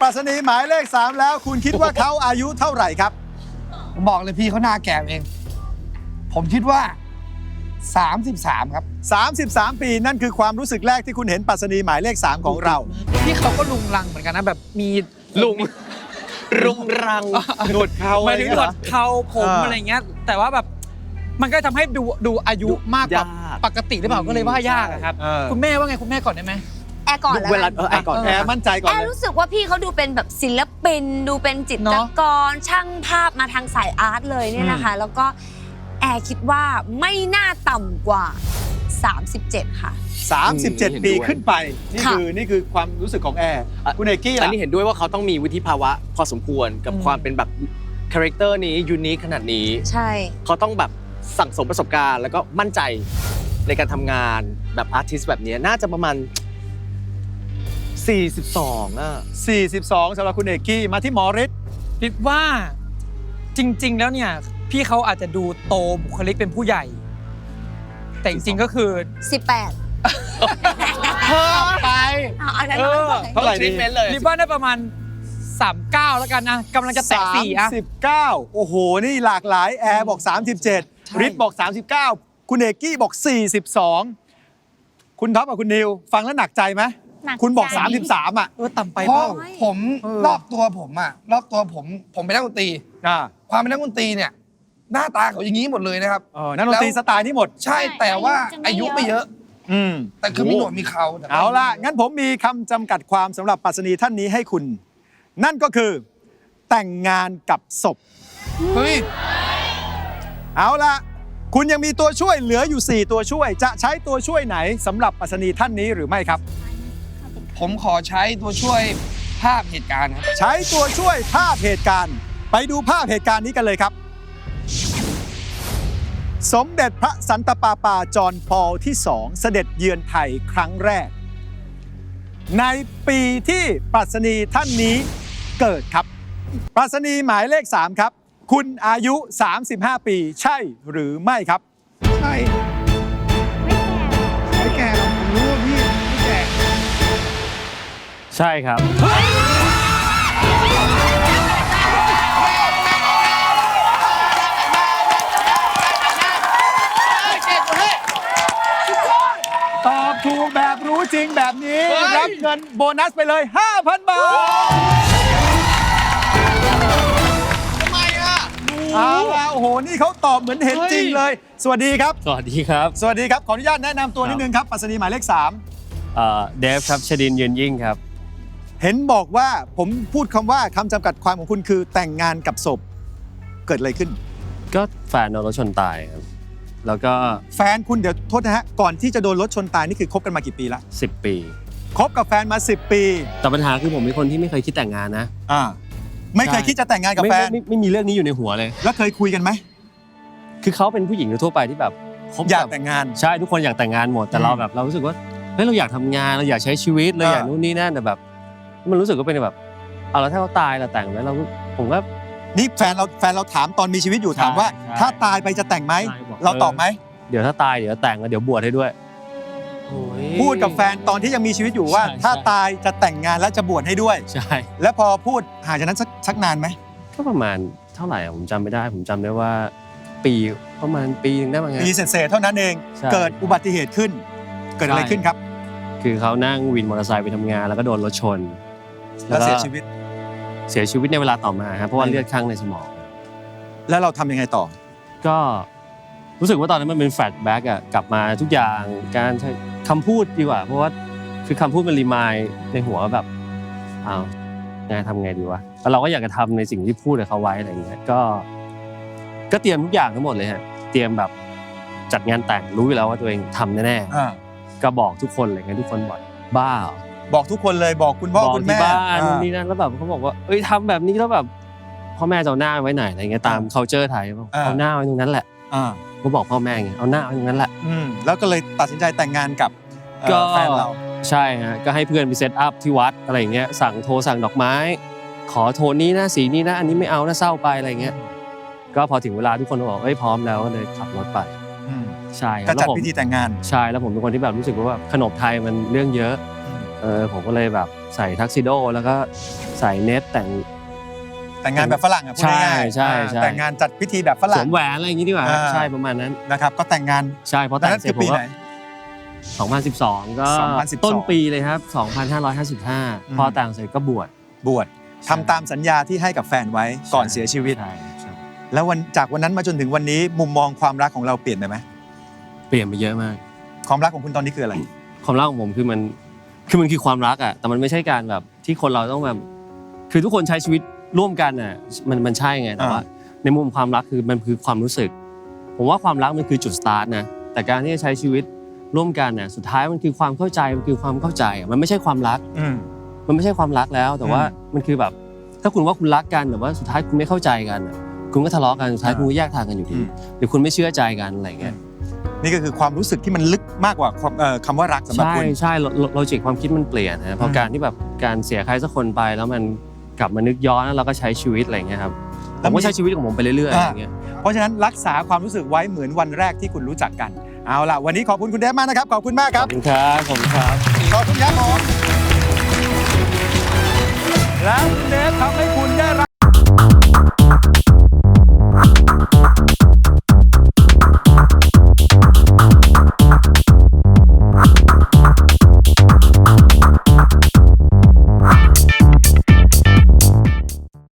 ปรัชนีหมายเลข 3 แล้ว คุณคิดว่าเขาอายุเท่าไหร่ครับ ผมบอกเลยพี่เขาหน้าแก่เอง ผมคิดว่า 33 ครับ 33 ปีนั่นคือความรู้สึกแรกที่คุณเห็นปรัชนีหมายเลข 3 ของเรา พี่เขาก็ลุงลังเหมือนกันนะแบบมีลุงรุงรังหนวดเขาหมายถึงหนวดเขาผมอ่าอะไรเงี้ย แต่ว่าแบบมันก็ทำให้ดูดูอายุมากกว่ายากปกติหรือเปล่าก็เลยว่ายากอะครับเออคุณแม่ว่าไงคุณแม่ก่อนได้ไหมแอ ร์ก่อนแล้วเวลากันเออไอ้ก่อนแอร์มั่นใจก่อนแอเลร์ยรู้สึกว่าพี่เขาดูเป็นแบบศิลปิน ดูเป็นจิตรเนอะกรช่างภาพมาทางสายอาร์ตเลยเนี่ยนะคะ แล้วก็แอร์คิดว่าไม่น่าต่ำกว่า 37 ค่ะ37 ปีขึ้นไป นี่ค่ะ คือนี่คือความรู้สึกของแอร์อะคุณเอกกี้อันล่ะนี้เห็นด้วยว่าเขาต้องมีวุฒิภาวะพอสมควรกับอืมความเป็นแบบคาแรคเตอร์นี้ยูนิคขนาดนี้ ใช่ เขาต้องแบบสั่งสมประสบการณ์ แล้วก็มั่นใจในการทำงานแบบอาร์ติสต์แบบนี้น่าจะประมาณ 42อะ42สำหรับคุณเอกกี้มาที่หมอฤทธิ์คิดว่าจริง ๆ แล้วเนี่ย พี่เขาอาจจะดูโตบุคลิกเป็นผู้ใหญ่ แต่จริงๆก็คือ18เพิ่มไปเอาอันนั้นเออน้อยไปเท่าไหร่ดี treatment เลยรีบว่าได้ประมาณ 39 แล้วกันนะกำลังจะแตะสี่อะ39 โอ้โห นี่หลากหลายแอร์บอก 37ฤทธิ์บอก 39 คุณเอกกี้บอก 42 คุณท็อปกับคุณนิว ฟังแล้วหนักใจไหม หนักคุณบอก ใจ 33 อะ เออต่ำไปเพเปราะล่าผมเออ รอบตัวผมอะรอบตัวผมผมเป็นนักดนตรี อ่าความเป็นนักดนตรีเนี่ย หน้าตาเขาอย่างนี้หมดเลยนะครับ เออนักดนตรีแล้ว สไตล์นี้หมด ใช่แต่ว่าอาอายุยุจะไม่ไม่เยเยอะ อะ อืมแต่คือมีหนวดมีเขาแต่ว่เอาล่ะ งั้นผมมีคำจำกัดความสำหรับปรัชนีท่านนี้ให้คุณ นั่นก็คือ แต่งงานกับศพ เฮ้ยเอาล่ะ คุณยังมีตัวช่วยเหลืออยู่ 4 ตัวช่วย จะใช้ตัวช่วยไหนสำหรับปรัชนีท่านนี้หรือไม่ครับ ผมขอใช้ตัวช่วยภาพเหตุการณ์ครับ ใช้ตัวช่วยภาพเหตุการณ์ ไปดูภาพเหตุการณ์นี้กันเลยครับ สมเด็จพระสันตะปาปาจอห์นพอลที่สองเสด็จเยือนไทยครั้งแรก ในปีที่ปรัชนีท่านนี้เกิดครับ ปรัชนีหมายเลข 3 ครับ คุณอายุ 35 ปีใช่หรือไม่ครับ ใช่ ใช่ครับ ตอบถูกแบบรู้จริงแบบนี้ รับเงินโบนัสไปเลย 5,000 บาท ทำไมอะ เอาละโอ้โห นี่เขาตอบเหมือนเห็นจริงเลย สวัสดีครับ สวัสดีครับสวัสดีครับ ขออนุญาตแนะนำตัวนิดนึงครับปรัสนีหมายเลขเอ่อเดฟครับชดินยืนยิ่งครับ3 เห็นบอกว่าผมพูดคำว่าคำจำกัดความของคุณคือแต่งงานกับศพ เกิดอะไรขึ้น ก็แฟนโดนรถชนตายครับ แล้วก็ แฟนคุณเดี๋ยวโทษนะฮะ ก่อนที่จะโดนรถชนตายนี่คือคบกันมากี่ปีละ10 ปี คบกับแฟนมา 10 ปี แต่ปัญหาคือผมเป็นคนที่ไม่เคยคิดแต่งงานนะ อ่า ไม่เคยใช่ คิดจะแต่งงานกับไม่แฟไม่น ไม่ไม่มีเรื่องนี้อยู่ในหัวเลย แล้วเคยคุยกันไหม คือเขาเป็นผู้หญิงทั่วไปที่แบบคบอยากบแต่งงาน ใช่ทุกคนอยากแต่งงานหมดแต่เราอืมแบบเรารู้สึกว่าเฮ้ยเราอยากทำงานเราอยากใช้ชีวิตเราอยากอ่านู่นนี่นั่นแต่แบบ มันรู้สึกว่าเป็นแบบเอาแล้วถ้าเขาตายเราแต่งแล้วเราก็ผมก็ นี่แฟนเราแฟนเราถามตอนมีชีวิตอยู่ใช่ถามว่า ใช่ถ้าตายไปจะแต่งไหม ใช่บอก เราเออตอบไหม เดี๋ยวถ้าตายเดี๋ยวแต่งแล้วเดี๋ยวบวชให้ด้วยโอ้ยพูดกับแฟนตอนที่ยังมีชีวิตอยู่ว่า ใช่ถ้าใช่ตายจะแต่งงานและจะบวชให้ด้วย ใช่ แล้วพอพูดห่างจากนั้นสักสักนานไหมก็ประมาณเท่าไหร่อะผมจำไม่ได้ ผมจำได้ว่า ปีประมาณปีนึงได้มั้งฮะปีเศษๆเท่านั้นเอง ใช่ เกิดอุบัติเหตุขึ้น เกิดอะไรใช่ ขึ้นครับ คือเขานั่งวินมอเตอร์ไซค์ไปทำงานแล้วก็โดนรถชน แล้วก็เสียชีวิต เสียชีวิตในเวลาต่อมาครับเพราะว่าเลือดข้างในสมอง แล้วเราทำยังไงต่อ ก็รู้สึกว่าตอนนั้นมันเป็นแฟลชแบ็กอะกลับมาทุกอย่างการใช้คำพูดดีกว่า เพราะว่าคือคำพูดมันรีมายในหัวว่าแบบอ้าวไงทำไงดีวะแล้วเราก็อยากจะทำในสิ่งที่พูดกับเขาไว้อะไรอย่างเงี้ยก็ ก็เตรียมทุกอย่างทั้งหมดเลยฮะเตรียมแบบจัดงานแต่งรู้อยู่แล้วว่าตัวเองทำแน่ๆก็บอกทุกคนเลยไงทุกคนบอกบ้าเหรอ บอกทุกคนเลยบอกคุณพ่อบอกคุณที่แม่บ้านอ่า นู่นนี่นั่นแล้วแบบเขาบอกว่าเอ้ยทำแบบนี้แล้วแบบพ่อแม่จะเอาหน้าไว้ไหนอะไรเงี้ยตาม culture ไทยบอกอ่า เอาหน้าไว้ตรงนั้นแหละอ่าก็บอกพ่อแม่ไงเอาหน้าไว้ตรงนั้นแหละ อืมแล้วก็เลยตัดสินใจแต่งงานกับเอ่อก็ แฟนเรา ใช่ฮะก็ให้เพื่อนไปเซตอัพที่วัดอะไรอย่างเงี้ยสั่งโทรสั่งดอกไม้ ขอโทนนี้นะสีนี้นะอันนี้ไม่เอานะเศร้าไปอะไรเงี้ยก็พอถึงเวลาทุกคนก็บอกเอ้ยพร้อมแล้วก็เลยขับรถไปอืมใช่คก็รับแล้จัดวผมพิธีแต่งงาน ใช่แล้วผมเป็นคนที่แบบรู้สึกว่าแบบขนบไทยมันเรื่องเยอะผ เออผมก็เลยแบบใส่ทักซิโดแล้วก็ใส่เนตแต่ง แต่งงานแบบฝรั่งอะพูดใช่ง่ายๆใช่อ่าใช่ แต่งงานจัดพิธีแบบฝสรั่วงมแหวนอะไรอย่างงี้ดีกว่า อ่า ใช่ประมาณนั้น นะครับ ก็แต่งงานใช่เพราะตอนแต่งนั้นเสร็คืจอผปีมไหนก็2012 ก็2012ต้นปีเลยครับ อืม 2555 พอแต่งเสร็จก็บวช บวชทำตามสัญญาที่ให้กับแฟนไว้ก่อนเสียชีวิต ใช่ใช่แล้ววันจากวันนั้นมาจนถึงวันนี้มุมมองความรักของเราเปลี่ยนไปไหมเปลี่ยนไปเยอะมาก ความรักของคุณตอนนี้คืออะไร ความรักของผมคือมัน คือมันคือความรักอะแต่มันไม่ใช่การแบบที่คนเราต้องแบบคือทุกคนใช้ชีวิตร่วมกันอะมันมันใช่ไงแต่ว่า ในมุมความรักคือมันคือความรู้สึก ผมว่าความรักมันคือจุดสตาร์ทนะแต่การที่จะใช้ชีวิตร่วมกันน่ะสุดท้ายมันคือความเข้าใจมันคือความเข้าใจอะมันไม่ใช่ความรักอืมมันไม่ใช่ความรักแล้ว แต่ว่าอืมมันคือแบบ ถ้าคุณว่าคุณรักกันแต่ว่าสุดท้ายคุณไม่เข้าใจกันอะคุณก็ทะเลาะกันสุดท้ายอ่าคุณก็แยกทางกันอยู่อืดีมหรือคุณไม่เชื่อใจกันอะไรเงี้ย นี่ก็คือความรู้สึกที่มันลึกมากกว่าความเอ่อคำว่ารักสำหรับใช่คุณ ใช่โลจิกความคิดมันเปลี่ยนนะเพราะอืม การที่แบบการเสียใครสักคนไปแล้วมันกลับมานึกย้อนแล้วเราก็ใช้ชีวิตอะไรเงี้ยครับผมก็ใช้ชีวิตของผมไปเรื่อยๆอะไรเงี้ยเพราะฉะนั้นรักษาความรู้สึกไว้เหมือนวันแรกที่คุณรู้จักกัน เอาล่ะ วันนี้ขอบคุณคุณเดฟมากนะครับ ขอบคุณมากคขรัอบ บคุณครับขอบคุณครับ ขอบคุณครับผมแล้วคุณเดฟทำให้คุณได้รับ